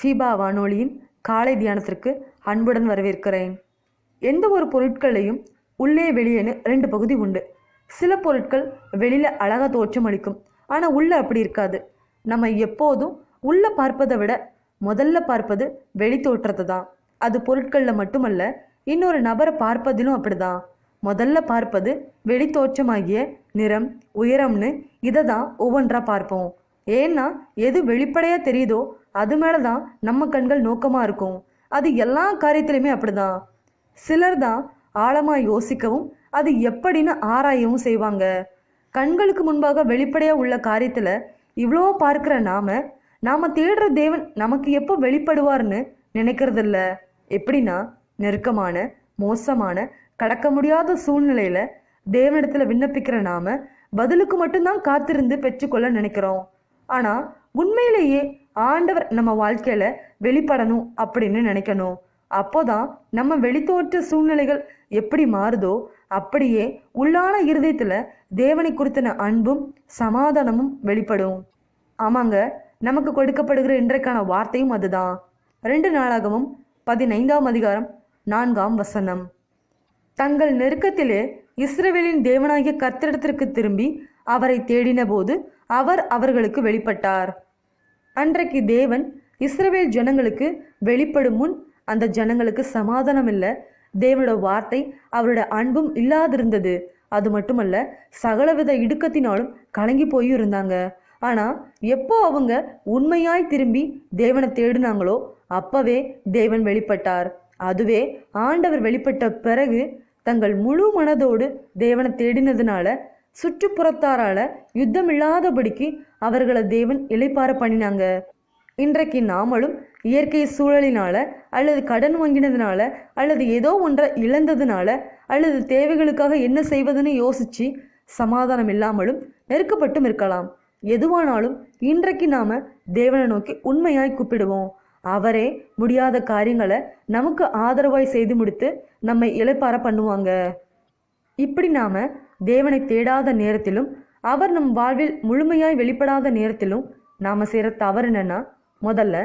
சீபா வானொலியின் காலை தியானத்திற்கு அன்புடன் வரவேற்கிறேன். எந்த ஒரு பொருட்களையும் உள்ளே வெளியேன்னு ரெண்டு பகுதி உண்டு. சில பொருட்கள் வெளியில் அழகாக தோற்றம் அளிக்கும். ஆனால் உள்ளே அப்படி இருக்காது. நம்ம எப்போதும் உள்ளே பார்ப்பதை விட முதல்ல பார்ப்பது வெளி தோற்றத்தை தான் அது பொருட்களில் மட்டுமல்ல இன்னொரு நபரை பார்ப்பதிலும் அப்படிதான். முதல்ல பார்ப்பது வெளி தோற்றமாகிய நிறம் உயரம்னு இதை தான் ஒவ்வொன்றா பார்ப்போம். ஏன்னா எது வெளிப்படையாக தெரியுதோ அது மேலே தான் நம்ம கண்கள் நோக்கமாக இருக்கும். அது எல்லா காரியத்திலையுமே அப்படிதான். சிலர் தான் ஆழமாக யோசிக்கவும் அது எப்படின்னு ஆராயவும் செய்வாங்க. கண்களுக்கு முன்பாக வெளிப்படையாக உள்ள காரியத்தில் இவ்வளோ பார்க்குற நாம நாம தேடுற தேவன் நமக்கு எப்போ வெளிப்படுவார்னு நினைக்கிறதில்ல. எப்படின்னா நெருக்கமான மோசமான கடக்க முடியாத சூழ்நிலையில தேவனிடத்துல விண்ணப்பிக்கிற நாம பதிலுக்கு மட்டும்தான் காத்திருந்து பெற்றுக்கொள்ள நினைக்கிறோம். ஆனா உண்மையிலேயே ஆண்டவர் நம்ம வாழ்க்கையில வெளிப்படணும் அப்படின்னு நினைக்கணும். அப்போதான் நம்ம வெளித்தோற்ற சூழ்நிலைகள் எப்படி மாறுதோ அப்படியே உள்ளான இருதயத்துல தேவனை குறித்தன அன்பும் சமாதானமும் வெளிப்படும். ஆமாங்க நமக்கு கொடுக்கப்படுகிற இன்றைக்கான வார்த்தையும் அதுதான். ரெண்டு நாளாகவும் பதினைந்தாம் அதிகாரம் நான்காம் வசனம். தங்கள் நெருக்கத்திலே இஸ்ரவேலின் தேவனாகிய கர்த்தரிடத்திற்கு திரும்பி அவரை தேடின போது அவர் அவர்களுக்கு வெளிப்பட்டார். அன்றைக்கு தேவன் இஸ்ரவேல் ஜனங்களுக்கு வெளிப்படும் முன் அந்த ஜனங்களுக்கு சமாதானம் இல்லை தேவனோட வார்த்தை அவரோட அன்பும் இல்லாதிருந்தது. அது மட்டுமல்ல சகலவித இடுக்கத்தினாலும் கலங்கி போயும் இருந்தாங்க ஆனால் எப்போ அவங்க உண்மையாய் திரும்பி தேவனை தேடினாங்களோ அப்பவே தேவன் வெளிப்பட்டார். அதுவே ஆண்டவர் வெளிப்பட்ட பிறகு தங்கள் முழு மனதோடு தேவனை தேடினதுனால சுற்றுப்புறத்தாரால யுத்தம் இல்லாதபடிக்கு அவர்களை தேவன் இளைப்பார பண்ணினாங்க. இன்றைக்கு நாமளும் இயற்கை சூழலினால அல்லது கடன் வாங்கினதுனால அல்லது ஏதோ ஒன்றை இழந்ததுனால அல்லது தேவைகளுக்காக என்ன செய்வதுன்னு யோசிச்சு சமாதானம் இல்லாமலும் நெருக்கப்பட்டும் இருக்கலாம். எதுவானாலும் இன்றைக்கு நாம தேவனை நோக்கி உண்மையாய் கூப்பிடுவோம். அவரே முடியாத காரியங்களை நமக்கு ஆதரவாய் செய்து முடித்து நம்மை இளைப்பார பண்ணுவாங்க. இப்படி நாம தேவனை தேடாத நேரத்திலும் அவர் நம் வாழ்வில் முழுமையாய் வெளிப்படாத நேரத்திலும் நாம செய்யற தவறு என்னன்னா முதல்ல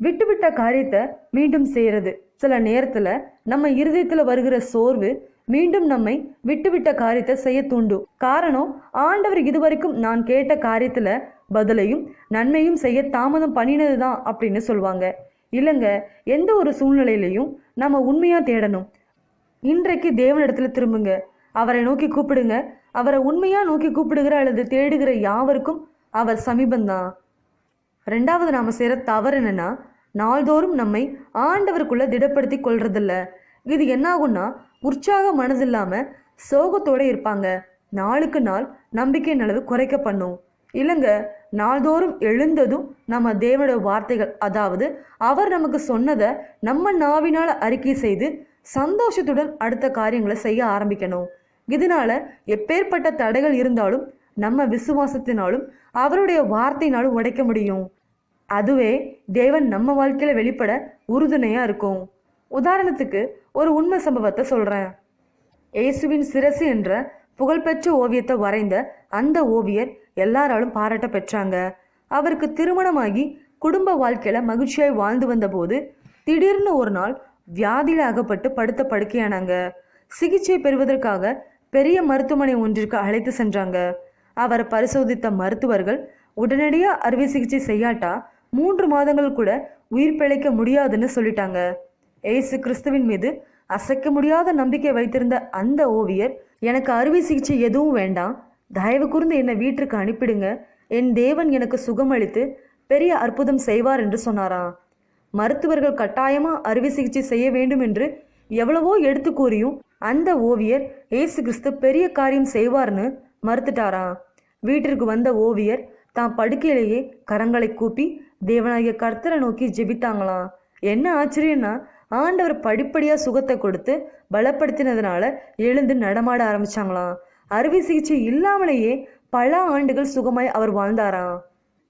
விட்டுவிட்ட காரியத்தை மீண்டும் செய்யறது சில நேரத்துல நம்ம இருதயத்துல வருகிற சோர்வு மீண்டும் நம்மை விட்டுவிட்ட காரியத்தை செய்ய தூண்டும் காரணம் ஆண்டவர் இதுவரைக்கும் நான் கேட்ட காரியத்துல பதிலையும் நன்மையும் செய்ய தாமதம் பண்ணினது தான் அப்படின்னு சொல்லுவாங்க இல்லைங்க எந்த ஒரு சூழ்நிலையிலையும் நம்ம உண்மையா தேடணும். இன்றைக்கு தேவனிடத்துல திரும்புங்க. அவரை நோக்கி கூப்பிடுங்க. அவரை உண்மையா நோக்கி கூப்பிடுகிற அல்லது தேடுகிற யாவருக்கும் அவர் சமீபந்தான். ரெண்டாவது நாம செய்கிற தவறு என்னன்னா நாள்தோறும் நம்மை ஆண்டவருக்குள்ள திடப்படுத்தி கொள்றதில்ல. இது என்ன ஆகும்னா உற்சாக மனதில்லாமல் சோகத்தோட இருப்பாங்க. நாளுக்கு நாள் நம்பிக்கையின் அளவு குறைக்க பண்ணும். இல்லைங்க நாள்தோறும் எழுந்ததும் நம்ம தேவனோட வார்த்தைகள் அதாவது அவர் நமக்கு சொன்னதை நம்ம நாவினால் அறிக்கை செய்து சந்தோஷத்துடன் அடுத்த காரியங்களை செய்ய ஆரம்பிக்கணும். இதனால எப்பேற்பட்ட தடைகள் இருந்தாலும் நம்ம விசுவாசத்தினாலும் அவருடைய வார்த்தையினாலும் உடைக்க முடியும். அதுவே தேவன் நம்ம வாழ்க்கையில் வெளிப்பட உறுதுணையாக இருக்கும். உதாரணத்துக்கு ஒரு உண்மை சம்பவத்தை சொல்றேன். இயேசுவின் சிரசு என்ற புகழ்பெற்ற ஓவியத்தை வரைந்த அந்த ஓவியர் எல்லாராலும் பாராட்ட பெற்றாங்க. அவருக்கு திருமணமாகி குடும்ப வாழ்க்கையில மகிழ்ச்சியாய் வாழ்ந்து வந்தபோது திடீர்னு ஒரு நாள் வியாதியில அகப்பட்டு படுத்த படுக்கையானாங்க. சிகிச்சை பெறுவதற்காக பெரிய மருத்துவமனை ஒன்றிற்கு அழைத்து சென்றாங்க. அவரை பரிசோதித்த மருத்துவர்கள் உடனடியாக அறுவை சிகிச்சை செய்யாட்டா? மூன்று மாதங்கள் கூட உயிர் பிழைக்க முடியாதுன்னு சொல்லிட்டாங்க. ஏசு கிறிஸ்துவின் மீது அசைக்க முடியாத நம்பிக்கை வைத்திருந்த அந்த ஓவியர் எனக்கு அறுவை சிகிச்சை எதுவும் வேண்டாம். தயவு கூர்ந்து என்னை வீட்டிற்கு அனுப்பிடுங்க. என் தேவன் எனக்கு சுகமளித்து பெரிய அற்புதம் செய்வார் என்று சொன்னாரா மருத்துவர்கள் கட்டாயமாக அறுவை சிகிச்சை செய்ய வேண்டும் என்று எவ்வளவோ எடுத்து கூறியும் அந்த ஓவியர் ஏசு கிறிஸ்து பெரிய காரியம் செய்வார்னு மறுத்துட்டாரா வீட்டிற்கு வந்த ஓவியர் தான் படுக்கையிலேயே கரங்களை கூப்பி தேவனாகிய கர்த்தரை நோக்கி ஜெபித்தாங்களாம். என்ன ஆச்சரியன்னா ஆண்டவர் படிப்படியாக சுகத்தை கொடுத்து பலப்படுத்தினதுனால எழுந்து நடமாட ஆரம்பிச்சாங்களாம். அறுவை சிகிச்சை இல்லாமலேயே பல ஆண்டுகள் சுகமாய் அவர் வாழ்ந்தாராம்.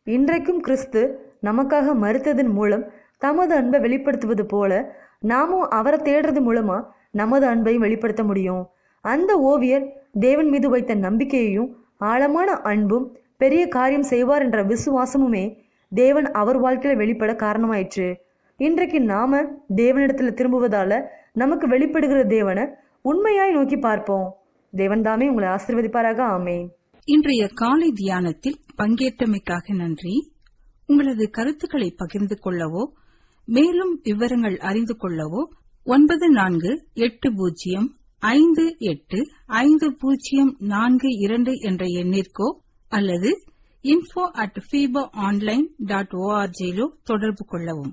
இன்றைக்கும் கிறிஸ்து நமக்காக மறுத்ததன் மூலம் தமது அன்பை வெளிப்படுத்துவது போல நாமும் அவரை தேடுறது மூலமா நமது அன்பையும் வெளிப்படுத்த முடியும். அந்த ஓவியர் தேவன் மீது வைத்த நம்பிக்கையையும் ஆழமான அன்பும் பெரிய காரியம் செய்வார் என்ற விசுவாசமுமே தேவன் அவர் வாழ்க்கையில வெளிப்பட காரணமாயிற்று. இன்றைக்கு நாம தேவனிடத்துல திரும்புவதால நமக்கு வெளிப்படுகிற தேவனை உண்மையாய் நோக்கி பார்ப்போம். தேவன் தாமே உங்களை ஆசீர்வதிப்பாராக. ஆமேன். இன்றைய காலை தியானத்தில் பங்கேற்றமைக்காக நன்றி. உங்களது கருத்துக்களை பகிர்ந்து கொள்ளவோ மேலும் விவரங்கள் அறிந்து கொள்ளவோ ஒன்பது நான்கு எட்டு பூஜ்ஜியம் ஐந்து எட்டு ஐந்து பூஜ்ஜியம் நான்கு இரண்டு என்ற எண்ணிற்கோ அல்லது info at FIFA online dot ஓஆர்ஜியிலோ தொடர்பு கொள்ளவும்.